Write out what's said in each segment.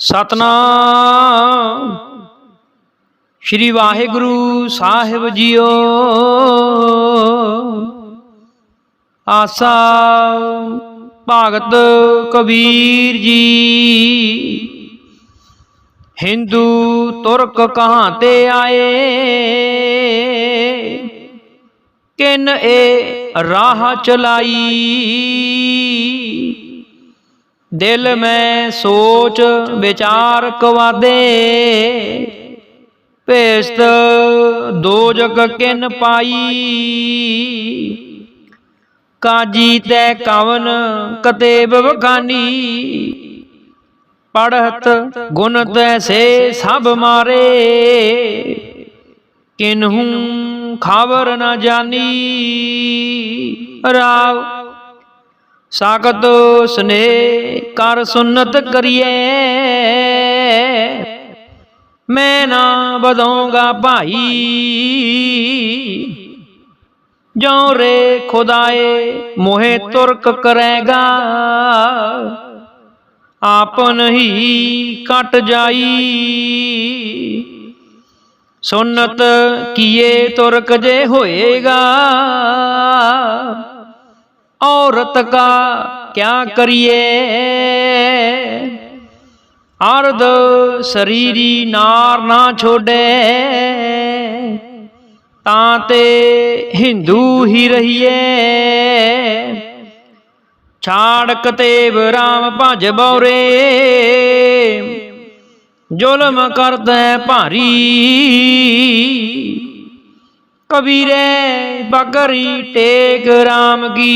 ਸਤਨਾਮ। ਸ਼੍ਰੀ ਵਾਹਿਗੁਰੂ ਸਾਹਿਬ ਜੀਓ। ਆਸਾ ਭਗਤ ਕਬੀਰ ਜੀ। ਹਿੰਦੂ ਤੁਰਕ ਕਹਾਂ ਤੇ ਆਏ? ਕਿਨ ਇਹ ਰਾਹ ਚਲਾਈ? ਦਿਲ ਮੈਂ ਸੋਚ ਵਿਚਾਰ ਕਵਾਦੇ। ਭੇਸਤ ਦੋ ਜਗ ਕਿਨ ਪਾਈ। ਕਾਜੀ ਤੈ ਕਵਨ ਕਤੇਬ ਬਖਾਨੀ ਪੜਹਤ ਗੁਣ ਤੈਸੇ ਸਭ ਮਾਰੇ। ਕਿਨਹੂ ਖਬਰ ਨਾ ਜਾਣੀ ਰਾਵ ਸਾਗਤ ਸਨੇ ਕਰ ਸੁਨਤ ਕਰੀਏ ਮੈਂ ਨਾ ਬਦੋਂਗਾ ਭਾਈ ਜੋ ਰੇ ਖੁਦਾਏ ਮੋਹਿ ਤੁਰਕ ਕਰੇਗਾ ਆਪਨ ਹੀ ਕਟ ਜਾਈ ਸੁਨਤ ਕੀਏ ਤੁਰਕ ਜੇ ਹੋਏਗਾ ਔਰਤ ਕਾ ਕਿਆ ਕਰੀਏ? ਅਰਧ ਸਰੀਰੀ ਨਾਰ ਨਾ ਛੋੜੇ ਤਾਂ ਤੇ ਹਿੰਦੂ ਹੀ ਰਹੀਏ। ਛਾੜ ਕਤੇਬ ਰਾਮ ਭਜ ਬੌਰੇ। ਜ਼ੁਲਮ ਕਰਦਾ ਭਾਰੀ। ਕਬੀਰੇ ਬਕਰੀ ਟੇਕ ਰਾਮ ਕੀ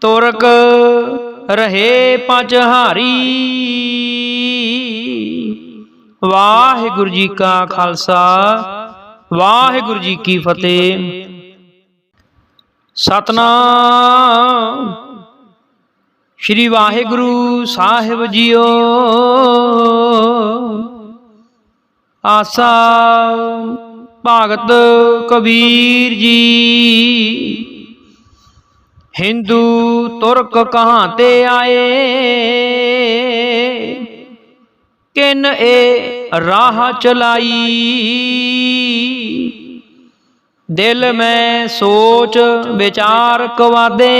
ਤੁਰਕ ਰਹੇ ਪਚਹਾਰੀ ਵਾਹਿਗੁਰੂ ਜੀ ਕਾ ਖਾਲਸਾ, ਵਾਹਿਗੁਰੂ ਜੀ ਕੀ ਫਤਿਹ। ਸਤਨਾਮ। ਸ਼੍ਰੀ ਵਾਹਿਗੁਰੂ ਸਾਹਿਬ ਜੀਓ। ਆਸਾ। ਭਗਤ ਕਬੀਰ ਜੀ। ਹਿੰਦੂ ਤੁਰਕ ਕਹਾਂ ਤੇ ਆਏ? ਕਿਨ ਏ ਰਾਹ ਚਲਾਈ? ਦਿਲ ਮੈਂ ਸੋਚ ਵਿਚਾਰ ਕਵਾਦੇ।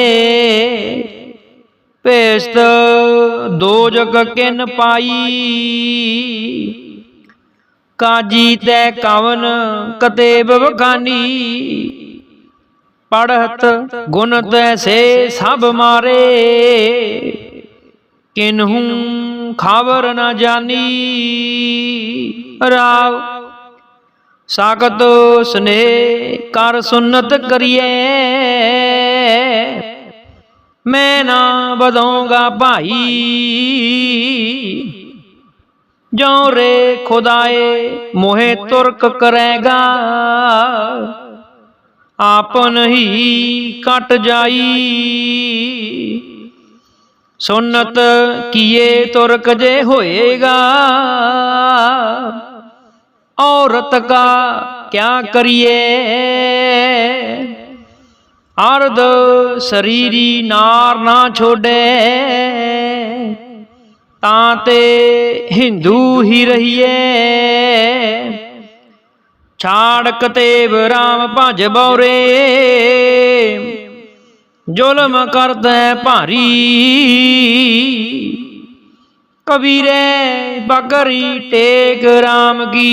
ਭੇਸਤ ਦੋ ਜਗ ਕਿਨ ਪਾਈ? ਕਾਜੀ ਤੈ ਕਵਨ, ਕਤੇ ਬਖਾਨੀ ਪੜਹਤ ਗੁਣ ਤੈਸੇ ਸਭ ਮਾਰੇ। ਕਿਨਹੂ ਖਾਵਰ ਨਾ ਜਾਣੀ ਰਾਵ ਸਾਗਤ ਸਨੇ ਕਰ ਸੁਨਤ ਕਰੀਏ ਮੈਂ ਨਾ ਬਦੋਂਗਾ ਭਾਈ। ਜੋ ਰੇ ਖੁਦਾਏ ਮੋਹਿ ਤੁਰਕ ਕਰੇਗਾ। ਆਪਨ ਹੀ ਕਟ ਜਾਈ। ਸੁਨਤ ਕੀਏ ਤੁਰਕ ਜੇ ਹੋਏਗਾ। ਔਰਤ ਕਾ ਕਿਆ ਕਰੀਏ? ਅਰਧ ਸਰੀਰੀ ਨਾਰ ਨਾ ਛੋੜੇ। ਤਾਂ ਤੇ ਹਿੰਦੂ ਹੀ ਰਹੀਏ ਛਾੜ ਕਤੇਬ ਰਾਮ ਭਜ ਬੌਰੇ। ਜ਼ੁਲਮ ਕਰਦਾ ਭਾਰੀ। ਕਬੀਰੇ ਬਕਰੀ ਟੇਕ ਰਾਮ ਕੀ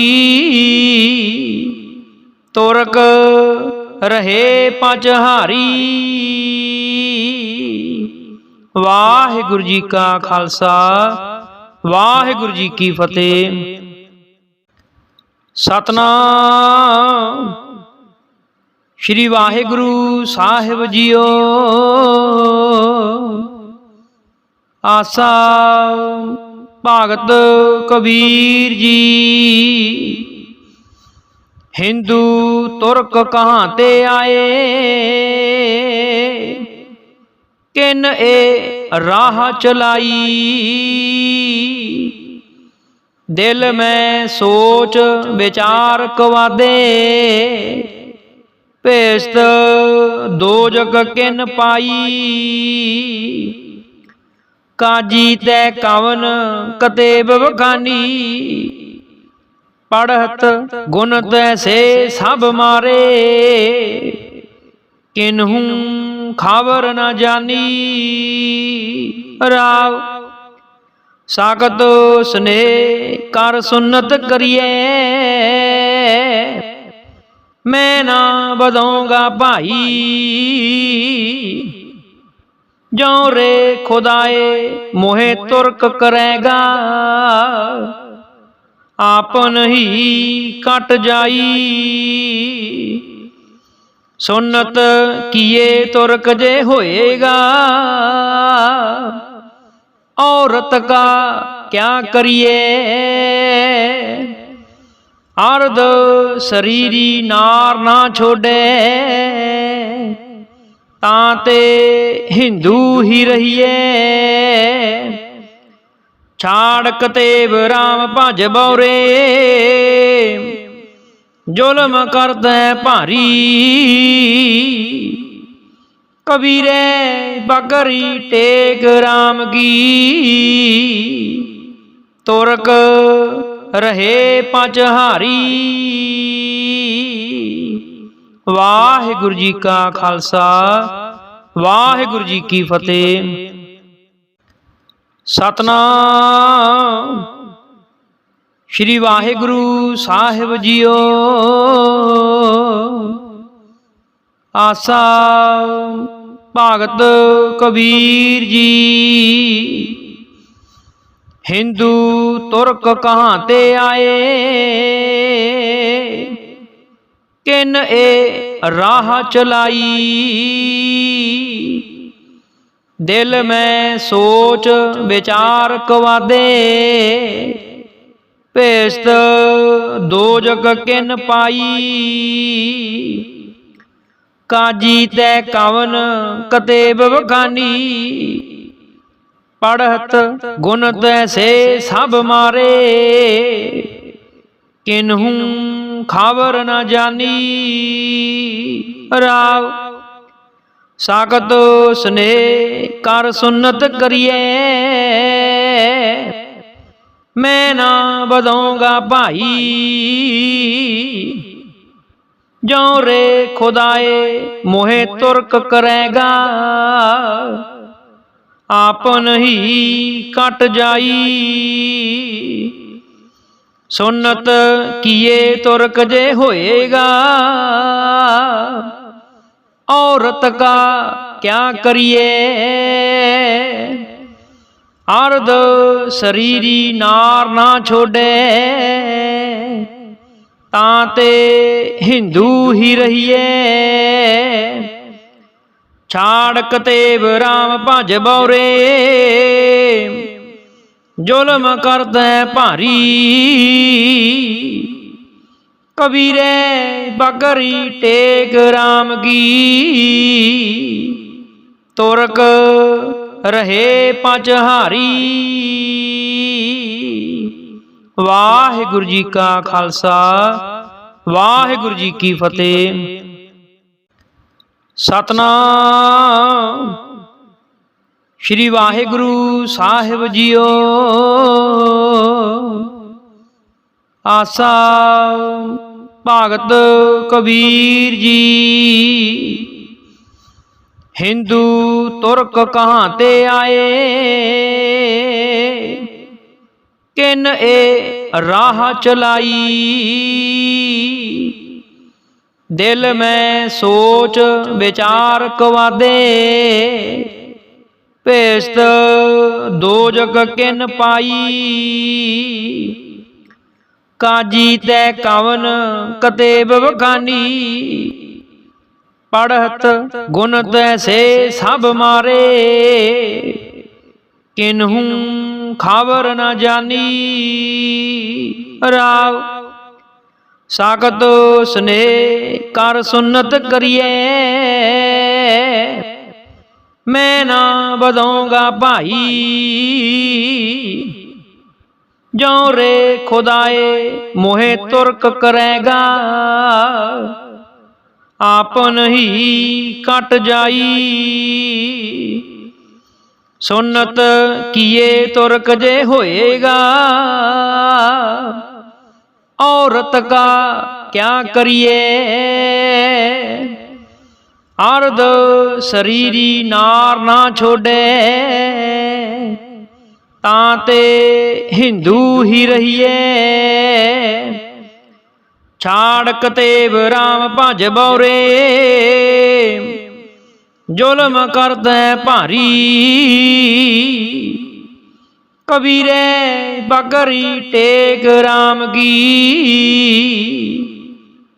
ਤੁਰਕ ਰਹੇ ਪਚਹਾਰੀ ਵਾਹਿਗੁਰੂ ਜੀ ਕਾ ਖਾਲਸਾ, ਵਾਹਿਗੁਰੂ ਜੀ ਕੀ ਫਤਿਹ। ਸਤਨਾਮ। ਸ਼੍ਰੀ ਵਾਹਿਗੁਰੂ ਸਾਹਿਬ ਜੀਓ। ਆਸਾ ਭਗਤ ਕਬੀਰ ਜੀ। ਹਿੰਦੂ ਤੁਰਕ ਕਹਾਂ ਤੇ ਆਏ? ਕਿਨ ਏ ਰਾਹ ਚਲਾਈ? ਦਿਲ ਮੈਂ ਸੋਚ ਵਿਚਾਰ ਕਵਾਦੇ। ਭੇਸਤ ਦੋ ਜਗ ਕਿਨ ਪਾਈ? ਕਾਜੀ ਤੈ ਕਵਨ ਕਤੇਬ ਬਖਾਨੀ ਪੜਹਤ ਗੁਣ ਤੈਸੇ ਸਭ ਮਾਰੇ। ਕਿਨਹੂ ਖਬਰ ਨਾ ਜਾਣੀ ਰਾਵ ਸਾਗਤ ਸਨੇ ਕਰ ਸੁਨਤ ਕਰੀਏ ਮੈਂ ਨਾ ਬਦੋਂਗਾ ਭਾਈ। ਜੋ ਰੇ ਖੁਦਾਏ ਮੋਹੇ ਤੁਰਕ ਕਰੇਗਾ। ਆਪਨ ਹੀ ਕਟ ਜਾਈ। ਸੁਨਤ ਕੀਏ ਤੁਰਕ ਜੇ ਹੋਏਗਾ, ਔਰਤ ਕਾ ਕਿਆ ਕਰੀਏ? ਅਰਧ ਸਰੀਰੀ ਨਾਰ ਨਾ ਛੋੜੇ ਤਾਂ ਤੇ ਹਿੰਦੂ ਹੀ ਰਹੀਏ। ਛਾੜ ਕਤੇਬ ਰਾਮ ਭਜ ਬੌਰੇ ਜ਼ੁਲਮ ਕਰਦਾ ਭਾਰੀ। ਕਬੀਰੇ ਬਗਰੀ ਟੇਕ ਰਾਮ ਕੀ ਤੁਰਕ ਰਹੇ ਪੰਚਹਾਰੀ ਵਾਹਿਗੁਰੂ ਜੀ ਕਾ ਖਾਲਸਾ, ਵਾਹਿਗੁਰੂ ਜੀ ਕੀ ਫਤਿਹ। ਸਤਨਾਮ। ਸ਼੍ਰੀ ਵਾਹਿਗੁਰੂ ਸਾਹਿਬ ਜੀਓ। ਆਸਾ ਭਗਤ ਕਬੀਰ ਜੀ। ਹਿੰਦੂ ਤੁਰਕ ਕਹਾਂ ਤੇ ਆਏ? ਕਿਨ ਏ ਰਾਹ ਚਲਾਈ? ਦਿਲ ਮੈਂ ਸੋਚ ਵਿਚਾਰ ਕਵਾਦੇ। ਭੇਸਤ ਦੋ ਜਗ ਕਿਨ ਪਾਈ। ਕਾਜੀ ਤੈ ਕਵਨ ਕਤੇਬ ਬਖਾਨੀ ਪੜਹਤ ਗੁਣ ਤੈਸੇ ਸਭ ਮਾਰੇ। ਕਿਨਹੂ ਖਬਰ ਨ ਜਾਣੀ ਰਾਵ ਸਾਗਤ ਸਨੇ ਕਰ ਸੁਨਤ ਕਰੀਏ ਮੈਂ ਨਾ ਬਦੋਂਗਾ ਭਾਈ। ਜੋ ਰੇ ਖੁਦਾਏ ਮੋਹਿ ਤੁਰਕ ਕਰੇਗਾ। ਆਪਨ ਹੀ ਕਟ ਜਾਈ। ਸੁਨਤ ਕੀਏ ਤੁਰਕ ਜੇ ਹੋਏਗਾ। ਔਰਤ ਕਾ ਕਿਆ ਕਰੀਏ? ਅਰਧ ਸਰੀਰੀ ਨਾਰ ਨਾ ਛੋੜੇ ਤਾਂ ਤੇ ਹਿੰਦੂ ਹੀ ਰਹੀਏ। ਛਾੜ ਕਤੇਬ ਰਾਮ ਭਜ ਬੌਰੇ, ਜ਼ੁਲਮ ਕਰਦਾ ਭਾਰੀ। ਕਬੀਰੇ ਬਗਰੀ ਟੇਕ ਰਾਮ ਕੀ, ਤੁਰਕ ਰਹੇ ਪੰਚਹਾਰੀ ਵਾਹਿਗੁਰੂ ਜੀ ਕਾ ਖਾਲਸਾ, ਵਾਹਿਗੁਰੂ ਜੀ ਕੀ ਫਤਿਹ। ਸਤਨਾਮ। ਸ਼੍ਰੀ ਵਾਹਿਗੁਰੂ ਸਾਹਿਬ ਜੀਓ। ਆਸਾ, ਭਗਤ ਕਬੀਰ ਜੀ। ਹਿੰਦੂ ਤੁਰਕ ਕਹਾਂ ਤੇ ਆਏ? ਕਿਨ ਏ ਰਾਹ ਚਲਾਈ? ਦਿਲ ਮੈਂ ਸੋਚ ਵਿਚਾਰ ਕਵਾਦੇ। ਭੇਸਤ ਦੋ ਜਗ ਕਿਨ ਪਾਈ? ਕਾਜੀ ਤੈ ਕਵਨ ਕਤੇਬ ਬਖਾਨੀ ਪੜਤ ਗੁਣ ਤੈਸੇ ਸਭ ਮਾਰੇ। ਕਿਨਹੂ ਖਬਰ ਨਾ ਜਾਣੀ ਰਾਵ ਸਾਗਤ ਸਨੇ ਕਰ ਸੁਨਤ ਕਰੀਏ ਮੈਂ ਨਾ ਬਦੋਂਗਾ ਭਾਈ। ਜੋ ਰੇ ਖੁਦਾਏ ਮੋਹੇ ਤੁਰਕ ਕਰੇਗਾ। ਆਪਨ ਹੀ ਕਟ ਜਾਈ। ਸੁਨਤ ਕੀਏ ਤੁਰਕ ਜੇ ਹੋਏਗਾ, ਔਰਤ ਕਾ ਕਿਆ ਕਰੀਏ? ਅਰਧ ਸਰੀਰੀ ਨਾਰ ਨਾ ਛੋੜੇ ਤਾਂ ਤੇ ਹਿੰਦੂ ਹੀ ਰਹੀਏ। ਛਾੜ ਕਤੇਬ ਰਾਮ ਭਜ ਬੌਰੇ। ਜ਼ੁਲਮ ਕਰਦਾ ਭਾਰੀ। ਕਬੀਰੇ ਬਗਰੀ ਟੇਕ ਰਾਮ ਕੀ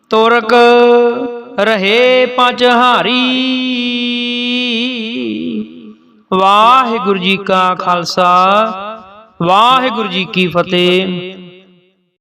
ਤੁਰਕ ਰਹੇ ਪਚਹਾਰੀ ਵਾਹਿਗੁਰੂ ਜੀ ਕਾ ਖਾਲਸਾ, ਵਾਹਿਗੁਰੂ ਜੀ ਕੀ ਫਤਿਹ।